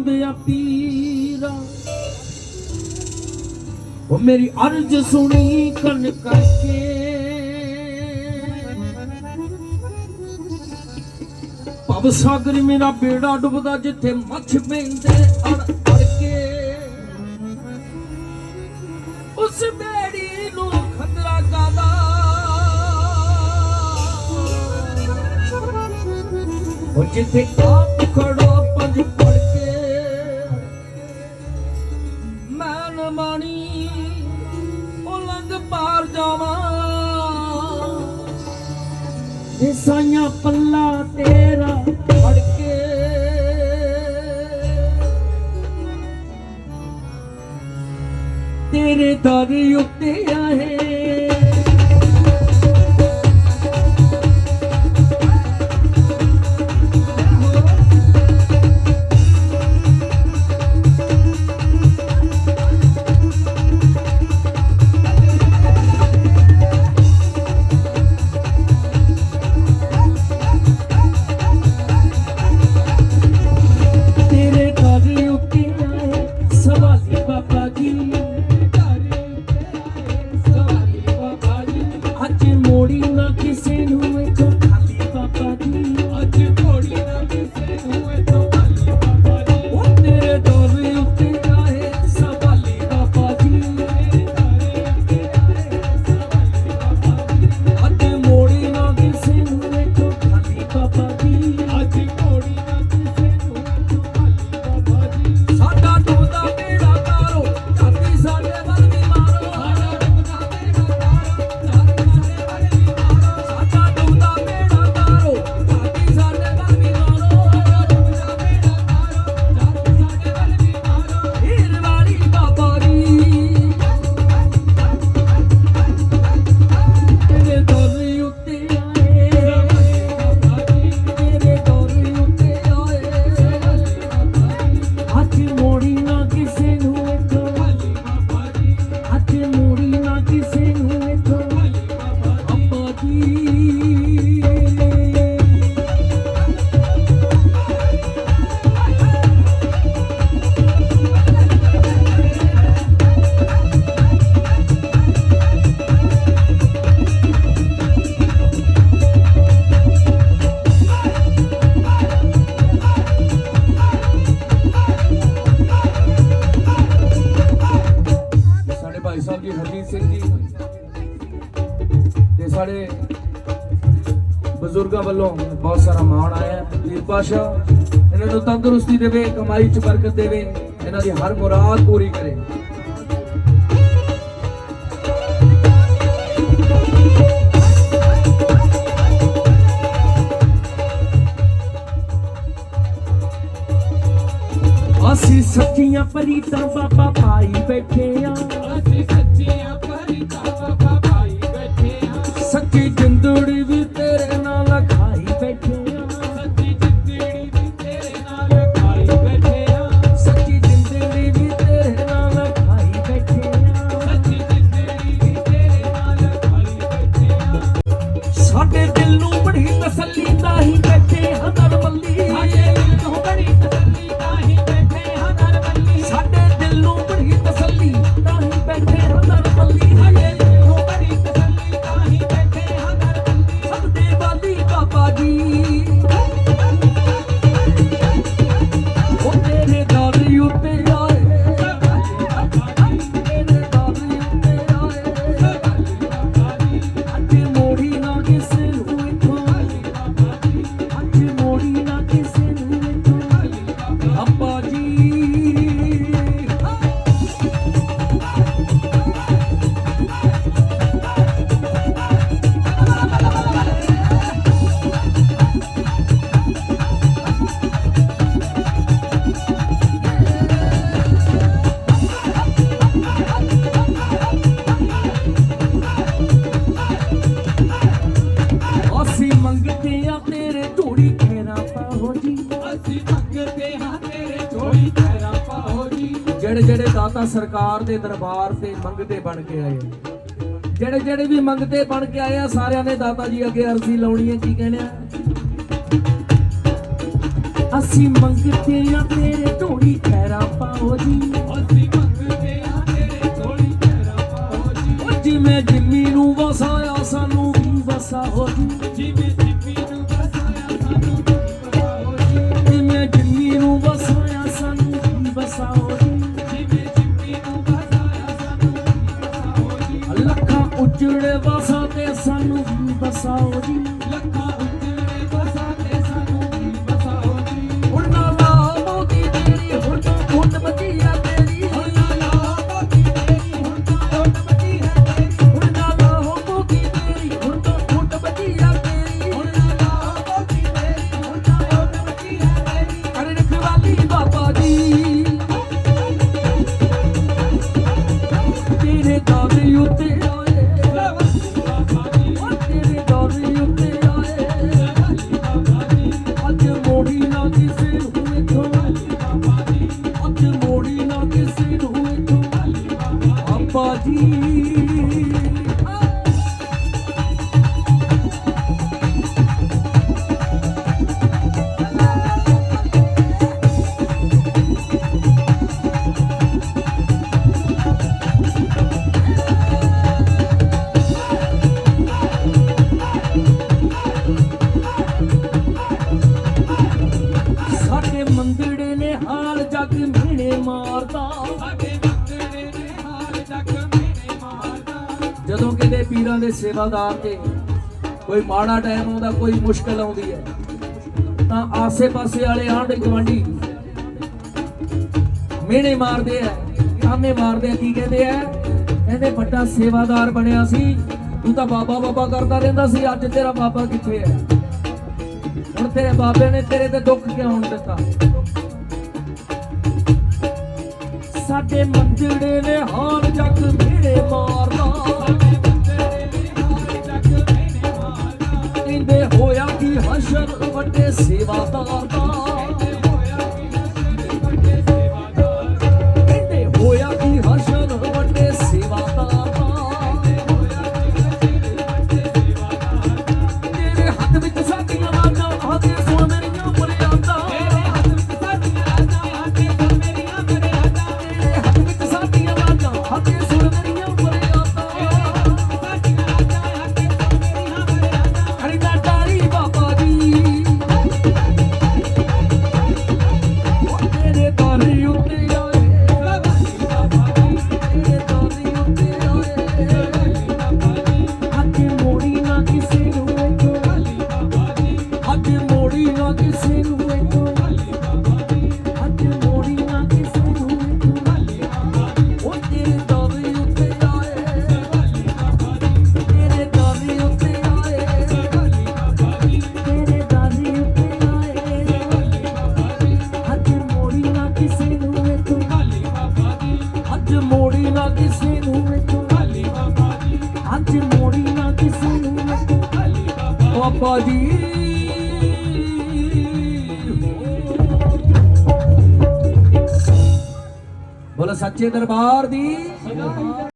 ਬੰਦਿਆ ਪੀਰਾ। ਉਹ ਮੇਰੀ ਅਰਜ਼ ਸੁਣੀ ਕੰਨ ਕਰਕੇ। ਭਵ ਸਾਗਰ ਮੇਰਾ ਬੇੜਾ ਡੁੱਬਦਾ ਜਿੱਥੇ ਮੱਛ ਪੈਂਦੇ ਅੜ ਅੜ ਉਸ ਬੇੜੀ ਨੂੰ ਖਤਰਾ ਕਾਦਾ ਉਹ ਜਿੱਥੇ ਆ ਮਨ ਮਾਣੀ ਉਲੰਗ ਪਾਰ ਜਾਵਾਂ। ਜਿਸਾਈਆਂ ਪੱਲਾ ਤੇਰਾ ਫੜ ਕੇ ਤੇਰੇ ਦਰ ਉੱਤੇ ਆਏ। ਪਾਸ਼ਾ, ਇਹਨਾਂ ਨੂੰ ਤੰਦਰੁਸਤੀ ਦੇਵੇ, ਕਮਾਈ 'ਚ ਬਰਕਤ ਦੇਵੇ, ਇਹਨਾਂ ਦੀ ਹਰ ਮੁਰਾਦ ਪੂਰੀ ਕਰੇ। ਅਸੀਂ ਸੱਚੀਆਂ ਪਰੀਤਾਂ ਬਾਬਾ ਪਾਈ ਬੈਠੇ ਆ। ਅਸੀਂ ਤਾਂ ਸਰਕਾਰ ਦੇ ਦਰਬਾਰ ਤੇ ਮੰਗਤੇ ਬਣ ਕੇ ਆਏ ਜਿਹੜੇ ਜਿਹੜੇ ਵੀ ਮੰਗਤੇ ਬਣ ਕੇ ਆਏ ਆ ਸਾਰਿਆਂ ਨੇ ਦਾਤਾ ਜੀ ਅੱਗੇ ਅਰਜ਼ੀ ਲਾਉਣੀ ਹੈ ਕੀ ਕਹਿੰਦੇ ਅਸੀਂ ਮੰਗਤੇ ਆ ਤੇਰੇ ਢੋੜੀ ਖੈਰਾ ਪਾਓ ਜੀ। ਅਸੀਂ ਮੰਗਤੇ ਆ ਤੇਰੇ ਢੋੜੀ ਖੈਰਾ ਪਾਓ ਜੀ। ਜਿਵੇਂ ਜਿੰਮੀ ਨੂੰ ਵਸਾਇਆ ਸਾਨੂੰ ਵੀ ਵਸਾ ਹੋ ਜੀ। ਜਿਵੇਂ ਜੁੜੇ ਬਸਾਂ ਤੇ ਸਾਨੂੰ ਦਸਾਓ ਜੀ ਲੱਖਾਂ ਵੀਰਾਂ ਦੇ ਸੇਵਾਦਾਰ ਤੇ ਕੋਈ ਮਾੜਾ ਟਾਈਮ ਆਉਂਦਾ, ਕੋਈ ਮੁਸ਼ਕਲ ਆਉਂਦੀ ਹੈ। ਤਾਂ ਆਸੇ-ਪਾਸੇ ਵਾਲੇ ਆਂਢ ਗਵਾਂਢੀ ਮਿਹਣੇ ਮਾਰਦੇ ਆ ਕਾਮੇ ਮਾਰਦੇ ਆ, ਕੀ ਕਹਿੰਦੇ ਆ? ਕਹਿੰਦੇ, ਵੱਡਾ ਸੇਵਾਦਾਰ ਬਣਿਆ ਸੀ, ਤੂੰ ਤਾਂ ਬਾਬਾ ਬਾਬਾ ਕਰਦਾ ਰਹਿੰਦਾ ਸੀ, ਅੱਜ ਤੇਰਾ ਬਾਬਾ ਕਿੱਥੇ ਹੈ? ਹੁਣ ਤੇਰੇ ਬਾਬੇ ਨੇ ਤੇਰੇ ਤੇ ਦੁੱਖ ਕਿਉਂ ਹੁਣ ਦਿੱਤਾ? ਸਾਡੇ ਮੰਦੜੇ ਨੇ ਹਾਲ ਜੱਗ ਮੇਰੇ ਮਾਰਦਾ। ਲੱਗੀ ਹਸ਼ਰ ਵੱਡੇ ਸੇਵਾਦਾਰ ਦਾ। ਮੋੜੀ ਨਾ ਕਿਸੇ ਨੂੰ ਵੇਖੋ। ਹਾਲੀ ਬਾਬਾ ਜੀ ਅੱਜ ਮੋੜੀ ਨਾ ਕਿਸੇ ਨੂੰ ਵੇਖੋ। ਹਾਲੀ ਬਾਬਾ ਜੀ। ਬੋਲ ਸੱਚੇ ਦਰਬਾਰ ਦੀ।